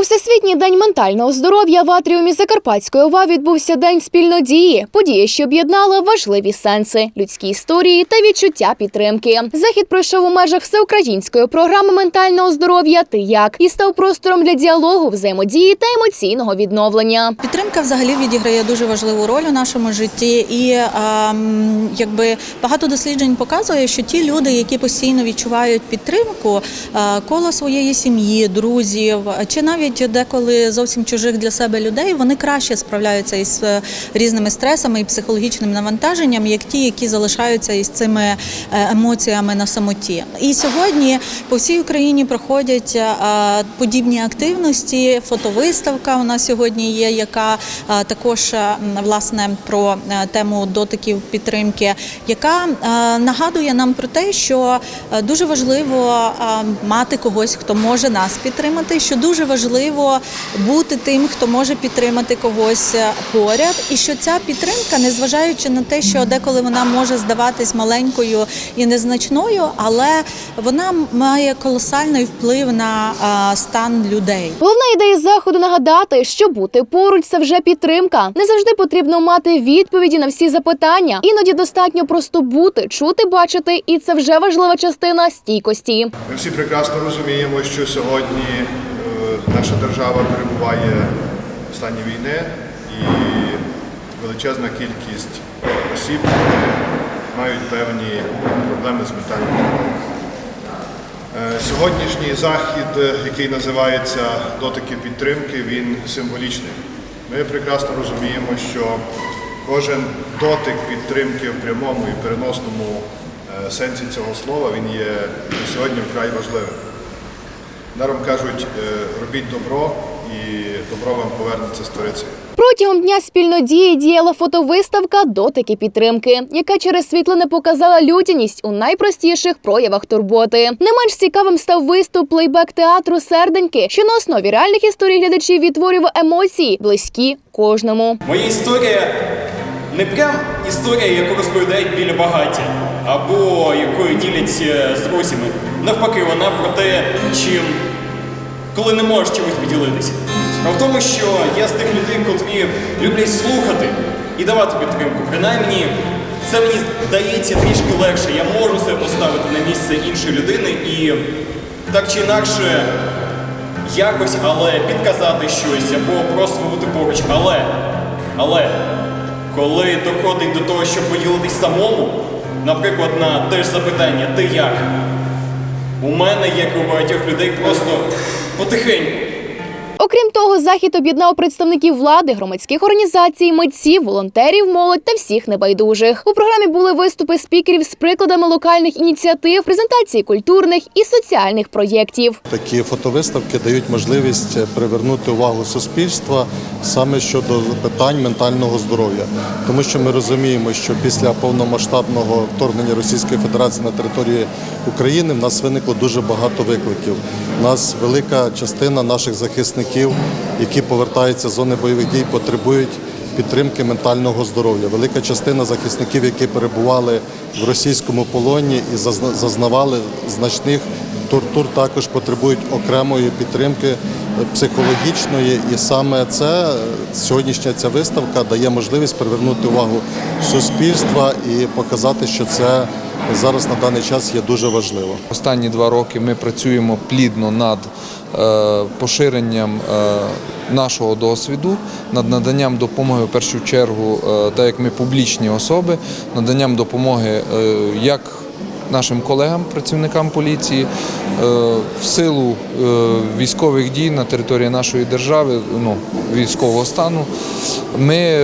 У Всесвітній день ментального здоров'я в атріумі Закарпатської ОВА відбувся день спільнодії. Подія, що об'єднала важливі сенси, людські історії та відчуття підтримки. Захід пройшов у межах всеукраїнської програми ментального здоров'я Ти як і став простором для діалогу, взаємодії та емоційного відновлення. Підтримка взагалі відіграє дуже важливу роль у нашому житті, і ем, якби багато досліджень показує, що ті люди, які постійно відчувають підтримку е, коло своєї сім'ї, друзів чи навіть деколи зовсім чужих для себе людей, вони краще справляються із е, різними стресами і психологічним навантаженням, як ті, які залишаються із цими е, емоціями на самоті. І сьогодні по всій Україні проходять е, подібні активності. Фотовиставка у нас сьогодні є, яка також власне про тему дотиків підтримки, яка нагадує нам про те, що дуже важливо мати когось, хто може нас підтримати, що дуже важливо бути тим, хто може підтримати когось е, поряд, і що ця підтримка, незважаючи на те, що деколи вона може здаватись маленькою і незначною, але вона має колосальний вплив на е, стан людей. Головна ідея заходу нагадати, що бути поруч це вже підтримка. Не завжди потрібно мати відповіді на всі запитання. Іноді достатньо просто бути, чути, бачити, і це вже важлива частина стійкості. Ми всі прекрасно розуміємо, що сьогодні наша держава перебуває в стані війни і величезна кількість осіб мають певні проблеми з ментальним здоров'ям. Е, Сьогоднішній захід, який називається Дотики підтримки, він символічний. Ми прекрасно розуміємо, що кожен дотик підтримки в прямому і переносному е, сенсі цього слова він є сьогодні вкрай важливим. Даром кажуть, е, робіть добро, і добро вам повернеться сторицею. Протягом дня спільнодії діяла фотовиставка Дотики підтримки, яка через світлини показала людяність у найпростіших проявах турботи. Не менш цікавим став виступ плейбек театру Серденьки, що на основі реальних історій глядачів відтворював емоції, близькі кожному. Моя історія не прям історія, яку розповідають біля багаття, або якою діляться з друзями. Навпаки, вона про те, чим коли не можеш чимось поділитися. Справа в тому, що я з тих людей, котрі люблять слухати і давати підтримку. Принаймні, це мені здається трішки легше. Я можу себе поставити на місце іншої людини і так чи інакше якось, але підказати щось або просто бути поруч. Але, але коли доходить до того, щоб поділитись самому, наприклад, на те ж запитання, ти як? У мене, як у багатьох людей, просто потихеньку. Окрім того, захід об'єднав представників влади, громадських організацій, митців, волонтерів, молодь та всіх небайдужих. У програмі були виступи спікерів з прикладами локальних ініціатив, презентації культурних і соціальних проєктів. Такі фотовиставки дають можливість привернути увагу суспільства саме щодо питань ментального здоров'я, тому що ми розуміємо, що після повномасштабного вторгнення Російської Федерації на території України в нас виникло дуже багато викликів. У нас велика частина наших захисників, які повертаються з зони бойових дій, потребують підтримки ментального здоров'я. Велика частина захисників, які перебували в російському полоні і зазнавали значних тортур, також потребують окремої підтримки психологічної. І саме це сьогоднішня ця виставка дає можливість привернути увагу суспільства і показати, що це зараз на даний час є дуже важливо. Останні два роки ми працюємо плідно над е, поширенням е, нашого досвіду, над наданням допомоги в першу чергу, е, так як ми публічні особи, наданням допомоги як нашим колегам, працівникам поліції, е, в силу е, військових дій на території нашої держави, ну, військового стану, ми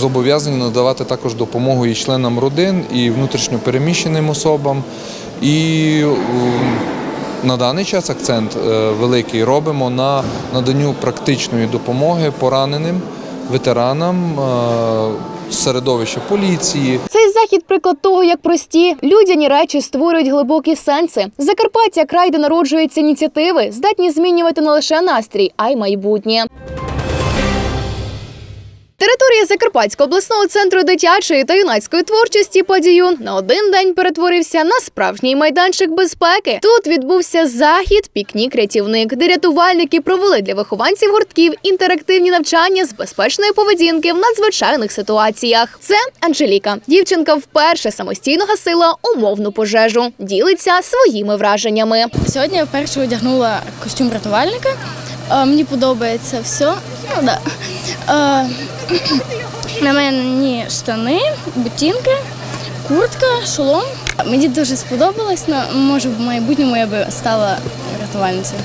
зобов'язані надавати також допомогу і членам родин, і внутрішньопереміщеним особам. І на даний час акцент е, великий робимо на наданню практичної допомоги пораненим ветеранам середовища поліції, захід приклад того, як прості людяні речі створюють глибокі сенси. Закарпаття край, де народжуються ініціативи, здатні змінювати не лише настрій, а й майбутнє. Територія Закарпатського обласного центру дитячої та юнацької творчості подію на один день перетворився на справжній майданчик безпеки. Тут відбувся захід, пікнік рятівник, де рятувальники провели для вихованців гуртків інтерактивні навчання з безпечної поведінки в надзвичайних ситуаціях. Це Анжеліка. Дівчинка вперше самостійно гасила умовну пожежу. Ділиться своїми враженнями. Сьогодні я вперше одягнула костюм рятувальника. Е, Мені подобається все. Ну, да. Е, На мені штани, бутінки, куртка, шолом. Мені дуже сподобалось, але може в майбутньому я би стала рятувальницею.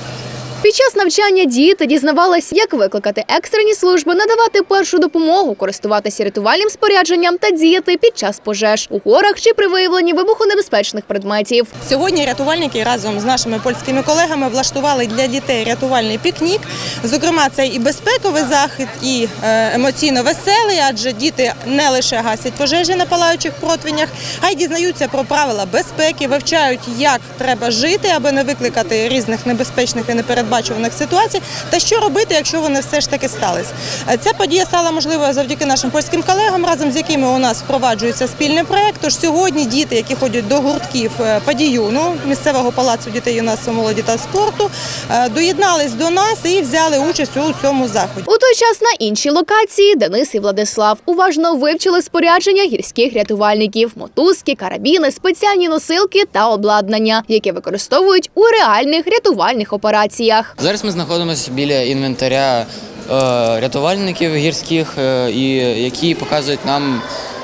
Під час навчання діти дізнавались, як викликати екстрені служби, надавати першу допомогу, користуватися рятувальним спорядженням та діяти під час пожеж у горах чи при виявленні вибухонебезпечних предметів. Сьогодні рятувальники разом з нашими польськими колегами влаштували для дітей рятувальний пікнік. Зокрема, це і безпековий захід, і е, емоційно веселий, адже діти не лише гасять пожежі на палаючих противнях, а й дізнаються про правила безпеки, вивчають, як треба жити, аби не викликати різних небезпечних і непередбачуваних ситуацій, та що робити, якщо вони все ж таки стались. Е, Ця подія стала можливою завдяки нашим польським колегам, разом з якими у нас впроваджується спільний проект. Тож сьогодні діти, які ходять до гуртків е, падіюну місцевого палацу дітей, юнацтва, молоді та спорту, е, доєднались до нас і взяли участь у цьому заході. У той час на іншій локації Денис і Владислав уважно вивчили спорядження гірських рятувальників, мотузки, карабіни, спеціальні носилки та обладнання, яке використовують у реальних рятувальних операціях. Зараз ми знаходимося біля інвентаря е, рятувальників гірських, е, і які показують нам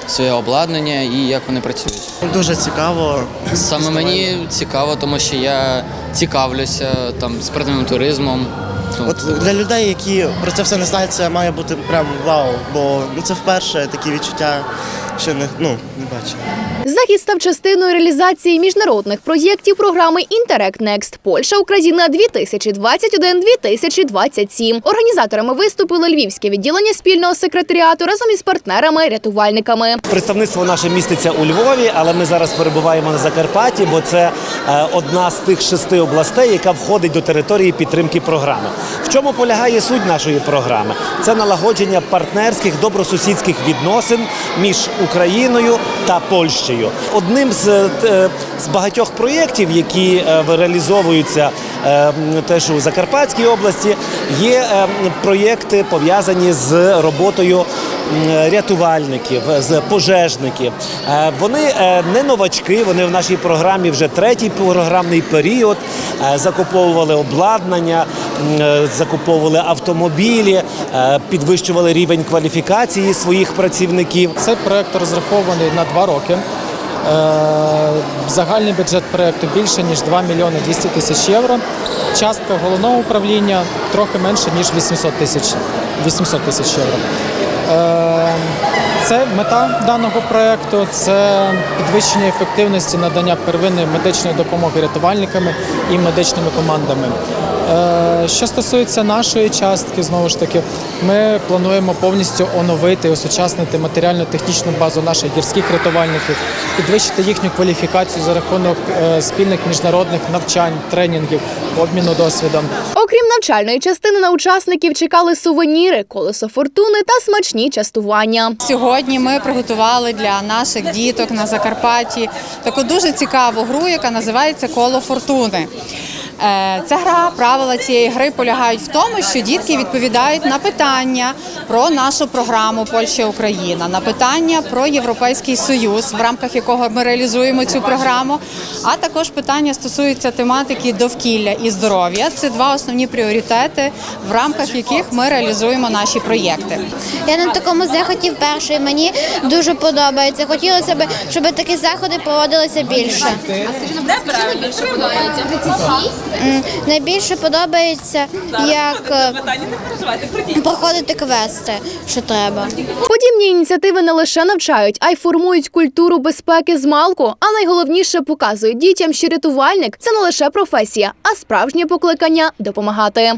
своє обладнання і як вони працюють. Дуже цікаво. Саме мені цікаво, тому що я цікавлюся там спортивним туризмом. От для людей, які про це все не знають, це має бути прям вау, бо ну це вперше такі відчуття, що не ну не бачив. Захід став частиною реалізації міжнародних проєктів програми Interact Next Польща Україна 2021-2027. Організаторами виступили львівське відділення спільного секретаріату разом із партнерами-рятувальниками. Представництво наше міститься у Львові, але ми зараз перебуваємо на Закарпатті, бо це е, одна з тих шести областей, яка входить до території підтримки програми. В чому полягає суть нашої програми? Це налагодження партнерських добросусідських відносин між Україною та Польщею. Одним з, е, з багатьох проєктів, які е, реалізовуються е, теж у Закарпатській області, є е, проєкти пов'язані з роботою рятувальників, з пожежників. Е, Вони е, не новачки, вони в нашій програмі вже третій програмний період. Е, Закуповували обладнання, закуповували автомобілі, підвищували рівень кваліфікації своїх працівників. Цей проект розрахований на два роки. Загальний бюджет проекту більше ніж 2 мільйони 200 тисяч євро. Частка головного управління трохи менше ніж 800 тисяч 800 тисяч євро. Е, Це мета даного проекту це підвищення ефективності надання первинної медичної допомоги рятувальниками і медичними командами. Е, Що стосується нашої частки, знову ж таки, ми плануємо повністю оновити, осучаснити матеріально-технічну базу наших гірських рятувальників, підвищити їхню кваліфікацію за рахунок е, спільних міжнародних навчань, тренінгів, обміну досвідом. Окрім навчальної частини на учасників чекали сувеніри, колесо фортуни та смачні частування. Сьогодні ми приготували для наших діток на Закарпатті таку дуже цікаву гру, яка називається Коло фортуни. Е, Ця гра, правила цієї гри полягають в тому, що дітки відповідають на питання про нашу програму Польща Україна, на питання про Європейський Союз, в рамках якого ми реалізуємо цю програму. А також питання стосуються тематики довкілля і здоров'я. Це два основні пріоритети, в рамках яких ми реалізуємо наші проєкти. Я на такому заході вперше. і Мені дуже подобається. Хотілося б, щоб такі заходи проводилися більше. М, Найбільше подобається, як е, проходити квести, що треба. Подібні ініціативи не лише навчають, а й формують культуру безпеки з малку. А найголовніше показують дітям, що рятувальник це не лише професія, а справжнє покликання допомагати.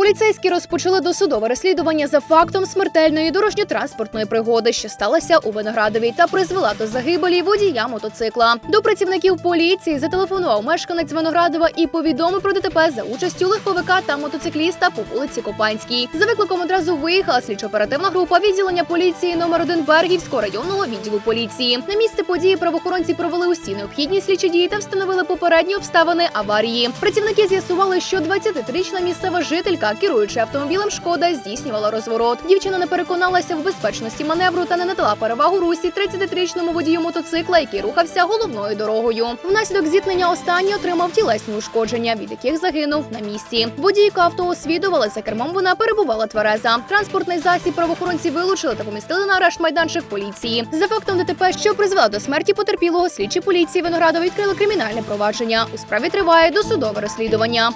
Поліцейські розпочали досудове розслідування за фактом смертельної дорожньо-транспортної пригоди, що сталася у Виноградові, та призвела до загибелі водія мотоцикла. До працівників поліції зателефонував мешканець Виноградова і повідомив про ДТП за участю легковика та мотоцикліста по вулиці Копанській. За викликом одразу виїхала слідчо-оперативна група відділення поліції номер 1 Бергівського районного відділу поліції. На місце події правоохоронці провели усі необхідні слідчі дії та встановили попередні обставини аварії. Працівники з'ясували, що 23-річна місцева жителька, керуючи автомобілем Шкода, здійснювала розворот. Дівчина не переконалася в безпечності маневру та не надала перевагу русі 33-річному водію мотоцикла, який рухався головною дорогою. Внаслідок зіткнення останній отримав тілесні ушкодження, від яких загинув на місці. Водійка авто освідували, за кермом вона перебувала твереза. Транспортний засіб правоохоронці вилучили та помістили на арешт майданчик поліції. За фактом ДТП, що призвела до смерті потерпілого, слідчі поліції Виноградова відкрили кримінальне провадження. У справі триває досудове розслідування.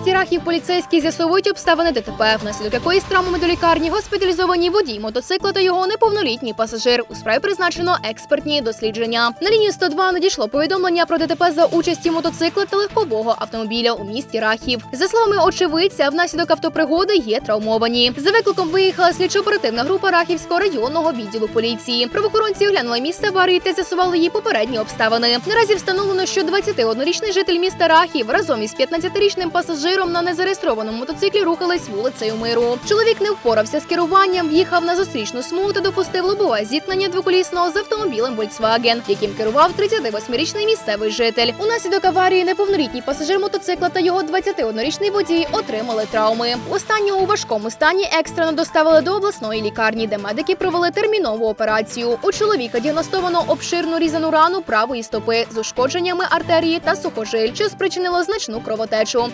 Місті Рахів поліцейські з'ясовують обставини ДТП, внаслідок якої з травмами до лікарні госпіталізовані водій мотоцикла та його неповнолітній пасажир. У справі призначено експертні дослідження. На лінію 102 надійшло повідомлення про ДТП за участі мотоцикла та легкового автомобіля у місті Рахів. За словами очевидця, внаслідок автопригоди є травмовані. За викликом виїхала слідчо-оперативна група Рахівського районного відділу поліції. Правоохоронці оглянули місце аварії та з'ясували її попередні обставини. Наразі встановлено, що 21-річний житель міста Рахів разом із 15-річним пасажиром на незареєстрованому мотоциклі рухались вулицею Миру. Чоловік не впорався з керуванням, в'їхав на зустрічну смугу та допустив лобове зіткнення двоколісного з автомобілем Volkswagen, яким керував 38-річний місцевий житель. Унаслідок аварії неповнолітній пасажир мотоцикла та його 21-річний водій отримали травми. Останнього у важкому стані екстрено доставили до обласної лікарні, де медики провели термінову операцію. У чоловіка діагностовано обширну різану рану правої стопи з ушкодженнями артерії та сухожиль, що спричинило значну кровотечу.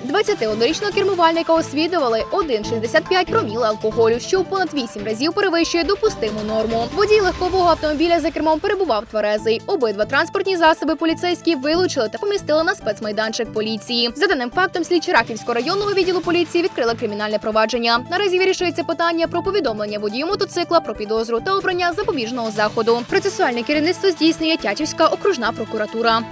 21-річного кермувальника освідували 1,65 проміла алкоголю, що у понад 8 разів перевищує допустиму норму. Водій легкового автомобіля за кермом перебував тверезий. Обидва транспортні засоби поліцейські вилучили та помістили на спецмайданчик поліції. За даним фактом, слідчі Рахівського районного відділу поліції відкрили кримінальне провадження. Наразі вирішується питання про повідомлення водію мотоцикла про підозру та обрання запобіжного заходу. Процесуальне керівництво здійснює Тячівська окружна прокуратура.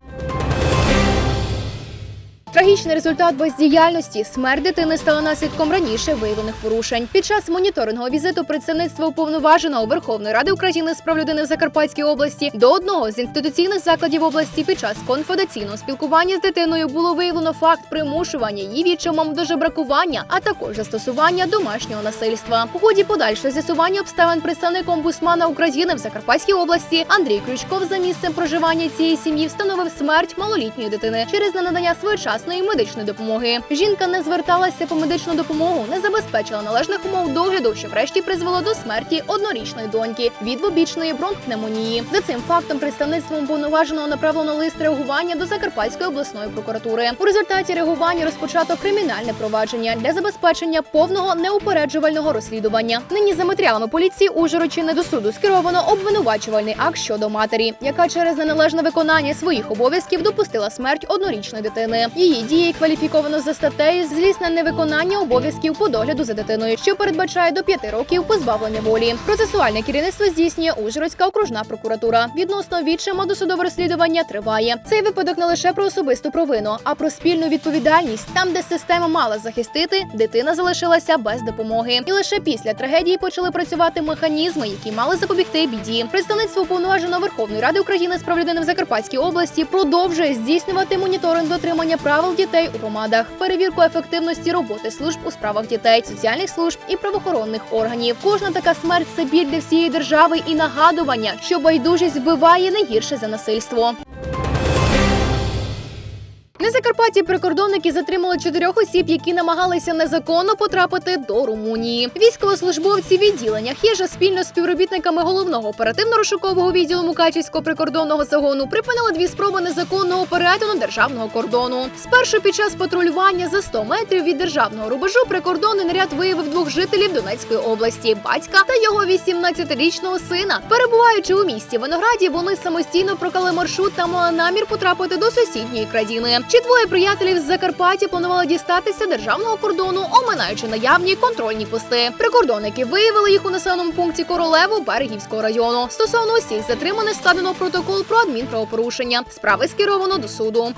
Трагічний результат бездіяльності смерть дитини стала наслідком раніше виявлених порушень. Під час моніторингового візиту представництва уповноваженого Верховної Ради України з прав людини в Закарпатській області до одного з інституційних закладів області під час конфіденційного спілкування з дитиною було виявлено факт примушування її відчимом до жебракування, а також застосування домашнього насильства. У ході подальшого з'ясування обставин представник омбусмана України в Закарпатській області Андрій Крючков за місцем проживання цієї сім'ї встановив смерть малолітньої дитини через ненадання своєчасної медичної допомоги. Жінка не зверталася по медичну допомогу, не забезпечила належних умов догляду, що врешті призвело до смерті однорічної доньки від двобічної бронхпневмонії. За цим фактом представництвом уповноваженого направлено лист реагування до Закарпатської обласної прокуратури. У результаті реагування розпочато кримінальне провадження для забезпечення повного неупереджувального розслідування. Нині за матеріалами поліції Ужгородчини до суду скеровано обвинувачувальний акт щодо матері, яка через неналежне виконання своїх обов'язків допустила смерть однорічної дитини. Її дії кваліфіковано за статтею злісне невиконання обов'язків по догляду за дитиною, що передбачає до п'яти років позбавлення волі. Процесуальне керівництво здійснює Ужгородська окружна прокуратура. Відносно відчима досудове розслідування триває. Цей випадок не лише про особисту провину, а про спільну відповідальність. Там, де система мала захистити, дитина залишилася без допомоги. І лише після трагедії почали працювати механізми, які мали запобігти біді. Представництво уповноваженого Верховної Ради України з прав людини в Закарпатській області продовжує здійснювати моніторинг дотримання правил дітей у громадах, перевірку ефективності роботи служб у справах дітей, соціальних служб і правоохоронних органів. Кожна така смерть це біль для всієї держави і нагадування, що байдужість вбиває не гірше за насильство. На Закарпатті прикордонники затримали чотирьох осіб, які намагалися незаконно потрапити до Румунії. Військовослужбовці відділення хижа спільно з співробітниками головного оперативно-розшукового відділу Мукачівського прикордонного загону припинили дві спроби незаконного перетину державного кордону. Спершу під час патрулювання за 100 метрів від державного рубежу прикордонний наряд виявив двох жителів Донецької області батька та його 18-річного сина. Перебуваючи у місті Винограді, вони самостійно прокали маршрут та мали намір потрапити до сусідньої країни. Чи двоє приятелів з Закарпаття планували дістатися державного кордону, оминаючи наявні контрольні пости. Прикордонники виявили їх у населеному пункті Королеву Берегівського району. Стосовно усіх затриманих складено протокол про адмінправопорушення. Справи скеровано до суду.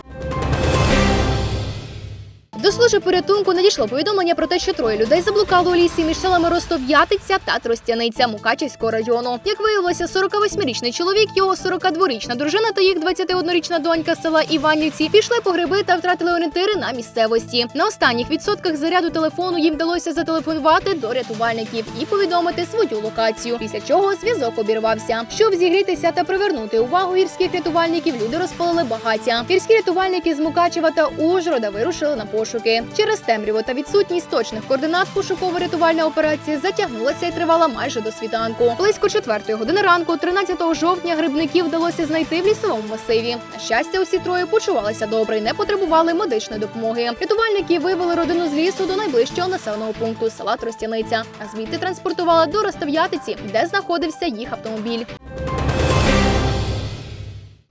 До служби порятунку надійшло повідомлення про те, що троє людей заблукали у лісі між селами Ростов'ятиця та Тростяниця Мукачівського району. Як виявилося, 48-річний чоловік, його 42-річна дружина та їх 21-річна донька села Іванівці пішли по гриби та втратили орієнтири на місцевості. На останніх відсотках заряду телефону їм вдалося зателефонувати до рятувальників і повідомити свою локацію. Після чого зв'язок обірвався. Щоб зігрітися та привернути увагу гірських рятувальників, люди розпалили багаття. Гірські рятувальники з Мукачева та Ужгорода вирушили на пошуки. Через темряву та відсутність точних координат пошуково-рятувальна операція затягнулася і тривала майже до світанку. Близько четвертої години ранку, 13 жовтня, грибників вдалося знайти в лісовому масиві. На щастя, усі троє почувалися добре і не потребували медичної допомоги. Рятувальники вивели родину з лісу до найближчого населеного пункту села Тростяниця, а звідти транспортували до Ростов'ятиці, де знаходився їх автомобіль.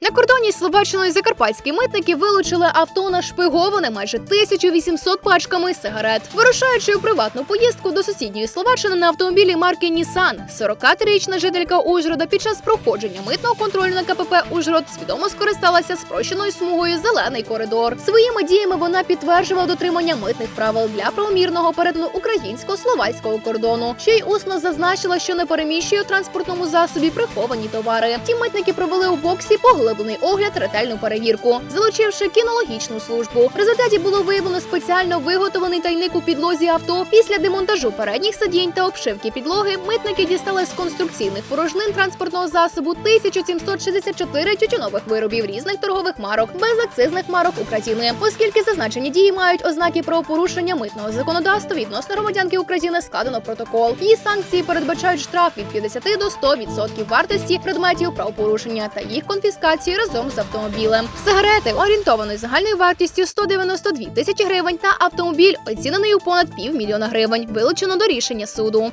На кордоні з Словаччиною закарпатські митники вилучили авто нашпиговане майже 1800 пачками сигарет. Вирушаючи у приватну поїздку до сусідньої Словаччини на автомобілі марки Нісан, 43-річна жителька Ужгорода під час проходження митного контролю на КПП Ужгород свідомо скористалася спрощеною смугою зелений коридор. Своїми діями вона підтверджувала дотримання митних правил для правомірного перетину українсько-словацького кордону. Ще й усно зазначила, що не переміщує у транспортному засобі приховані товари. Ті митники провели у боксі поглиблений огляд, ретельну перевірку, залучивши кінологічну службу. В результаті було виявлено спеціально виготовлений тайник у підлозі авто. Після демонтажу передніх сидінь та обшивки підлоги митники дістали з конструкційних порожнин транспортного засобу 1764 тютюнових виробів різних торгових марок, без акцизних марок України. Оскільки зазначені дії мають ознаки правопорушення митного законодавства відносно громадянки України складено протокол. Її санкції передбачають штраф від 50 до 100% вартості предметів правопорушення та їх конфіскацію разом з автомобілем. Сигарети орієнтованої загальною вартістю 192 тисячі гривень та автомобіль оцінений у понад півмільйона гривень. Вилучено до рішення суду.